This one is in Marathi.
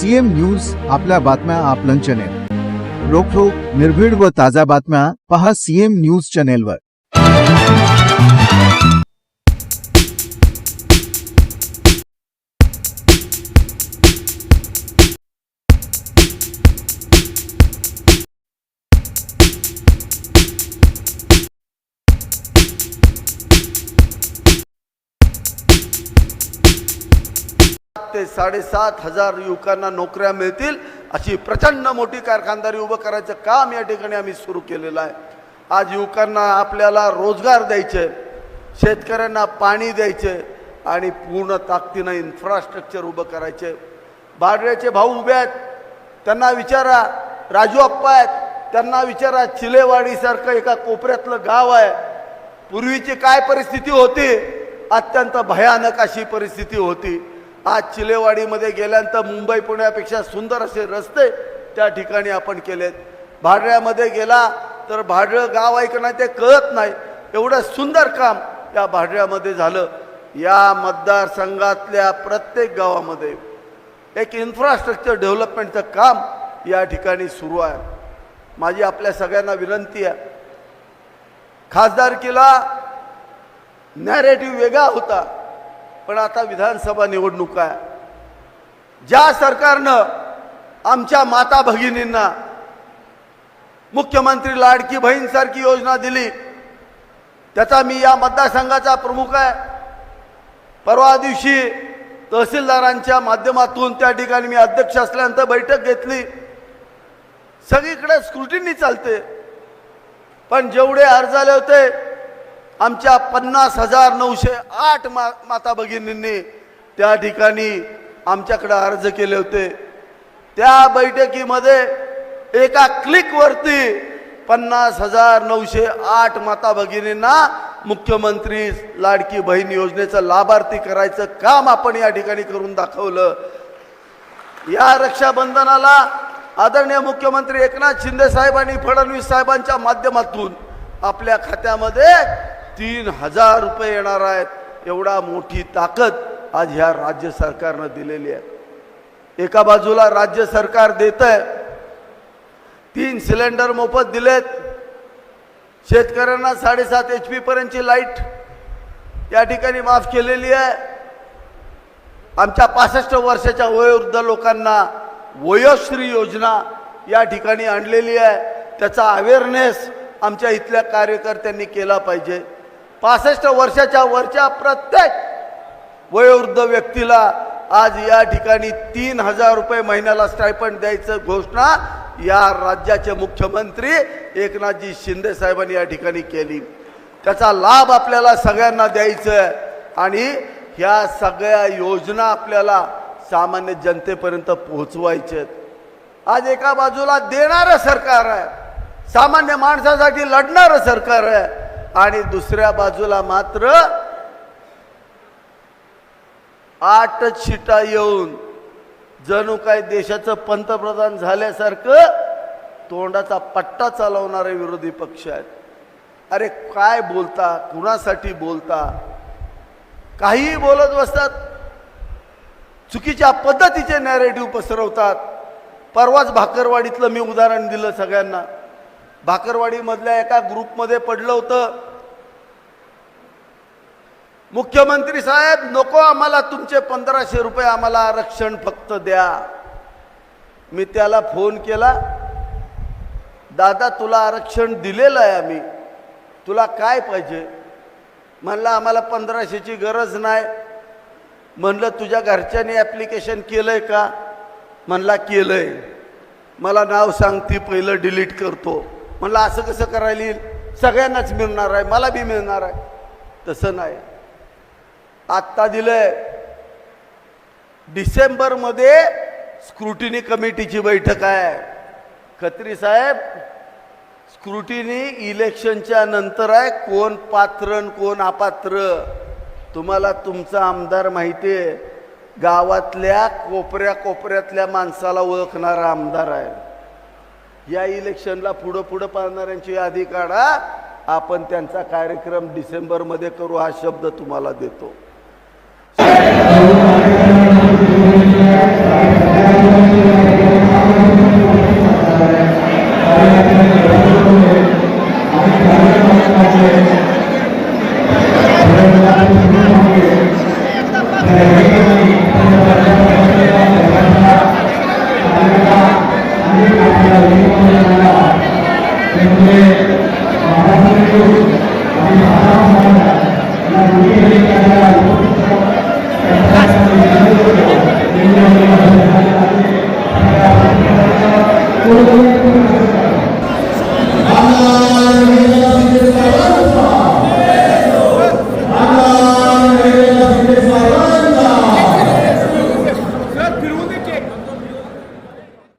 सीएम न्यूज आपल्या बातम्या आपलं चॅनेल रोखोक निर्भीड व ताज्या बातम्या पहा सीएम न्यूज चॅनेलवर ते साडेसात हजार युवकांना नोकऱ्या मिळतील अशी प्रचंड मोठी कारखानदारी उभं करायचं काम या ठिकाणी आम्ही सुरू केलेलं आहे. आज युवकांना आपल्याला रोजगार द्यायचे शेतकऱ्यांना पाणी द्यायचे आणि पूर्ण ताकदीनं इन्फ्रास्ट्रक्चर उभं करायचे. बारड्याचे भाऊ उभे आहेत त्यांना विचारा राजू अप्पा आहेत त्यांना विचारा चिलेवाडीसारखं एका कोपऱ्यातलं गाव आहे. पूर्वीची काय परिस्थिती होती? अत्यंत भयानक अशी परिस्थिती होती. आज चिलेवाडीमध्ये गेल्यानंतर मुंबई पुण्यापेक्षा सुंदर असे रस्ते त्या ठिकाणी आपण केलेत. भाडऱ्यामध्ये गेला तर भाडळं गाव आहे का नाही ते कळत नाही. एवढं सुंदर काम या भाडऱ्यामध्ये झालं. या मतदारसंघातल्या प्रत्येक गावामध्ये एक इन्फ्रास्ट्रक्चर डेव्हलपमेंटचं काम या ठिकाणी सुरू आहे. माझी आपल्या सगळ्यांना विनंती आहे. खासदारकीला नॅरेटिव्ह वेगळा होता. पण आता विधानसभा निवडणूक आहे. ज्या सरकारनं आमच्या माता भगिनींना मुख्यमंत्री लाडकी बहीणसारखी योजना दिली त्याचा मी या मतदारसंघाचा प्रमुख आहे. परवा दिवशी तहसीलदारांच्या माध्यमातून त्या ठिकाणी मी अध्यक्ष असल्यानंतर बैठक घेतली. सगळीकडे स्क्रुटिनी चालते. पण जेवढे अर्ज आले होते आमच्या पन्नास हजार नऊशे आठ मा माता भगिनींनी त्या ठिकाणी आमच्याकडे अर्ज केले होते. त्या बैठकीमध्ये एका क्लिकवरती पन्नास हजार नऊशे आठ माता भगिनींना मुख्यमंत्री लाडकी बहीण योजनेचं लाभार्थी करायचं काम आपण या ठिकाणी करून दाखवलं. या रक्षाबंधनाला आदरणीय मुख्यमंत्री एकनाथ शिंदे साहेब आणि फडणवीस साहेबांच्या माध्यमातून आपल्या खात्यामध्ये तीन हजार रुपये येणार आहेत. एवढा मोठी ताकद आज ह्या राज्य सरकारनं दिलेली आहे. एका बाजूला राज्य सरकार देत आहे तीन सिलेंडर मोफत दिलेत. शेतकऱ्यांना साडेसात एच पी पर्यंतची लाइट या ठिकाणी माफ केलेली आहे. आमच्या पासष्ट वर्षाच्या वयोवृद्ध लोकांना वयोश्री योजना या ठिकाणी आणलेली आहे. त्याचा अवेअरनेस आमच्या इथल्या कार्यकर्त्यांनी केला पाहिजे. पासष्ट वर्षाच्या वरच्या प्रत्येक वयोवृद्ध व्यक्तीला आज या ठिकाणी तीन हजार रुपये महिन्याला स्टायपंड द्यायचं घोषणा या राज्याचे मुख्यमंत्री एकनाथजी शिंदे साहेबांनी या ठिकाणी केली. त्याचा लाभ आपल्याला सगळ्यांना द्यायचा आहे. आणि ह्या सगळ्या योजना आपल्याला सामान्य जनतेपर्यंत पोहोचवायच्या आज एका बाजूला देणारं सरकार आहे. सामान्य माणसासाठी लढणारं सरकार आहे. आणि दुसऱ्या बाजूला मात्र आठ शिटा येऊन जणू काय देशाचं पंतप्रधान झाल्यासारखं तोंडाचा पट्टा चालवणारे विरोधी पक्ष आहेत. अरे काय बोलता? कुणासाठी बोलता? काहीही बोलत बसतात. चुकीच्या पद्धतीचे नॅरेटिव्ह पसरवतात. परवाच भाकरवाडीतलं मी उदाहरण दिलं सगळ्यांना. भाकरवाडीमधल्या एका ग्रुपमध्ये पडलं होतं. मुख्यमंत्री साहेब नको आम्हाला तुमचे पंधराशे रुपये आम्हाला आरक्षण फक्त द्या. मी त्याला फोन केला. दादा तुला आरक्षण दिलेलं आहे आम्ही. तुला काय पाहिजे? म्हणलं आम्हाला पंधराशेची गरज नाही. म्हणलं तुझ्या घरच्यांनी ॲप्लिकेशन केलं आहे का? म्हणला आहे मला नाव सांग ती पहिलं डिलीट करतो. म्हणलं असं कसं करायला येईल? सगळ्यांनाच मिळणार आहे मला बी मिळणार आहे. तसं नाही. आत्ता दिलंय डिसेंबरमध्ये स्क्रुटिनी कमिटीची बैठक आहे. खत्री साहेब स्क्रुटिनी इलेक्शनच्या नंतर आहे कोण पात्र आणि कोण अपात्र? तुम्हाला तुमचा आमदार माहिती आहे गावातल्या कोपऱ्या कोपऱ्यातल्या माणसाला ओळखणारा आमदार आहे. या इलेक्शनला पुढं पुढं पाहणाऱ्यांची यादी काढा आपण त्यांचा कार्यक्रम डिसेंबरमध्ये करू हा शब्द तुम्हाला देतो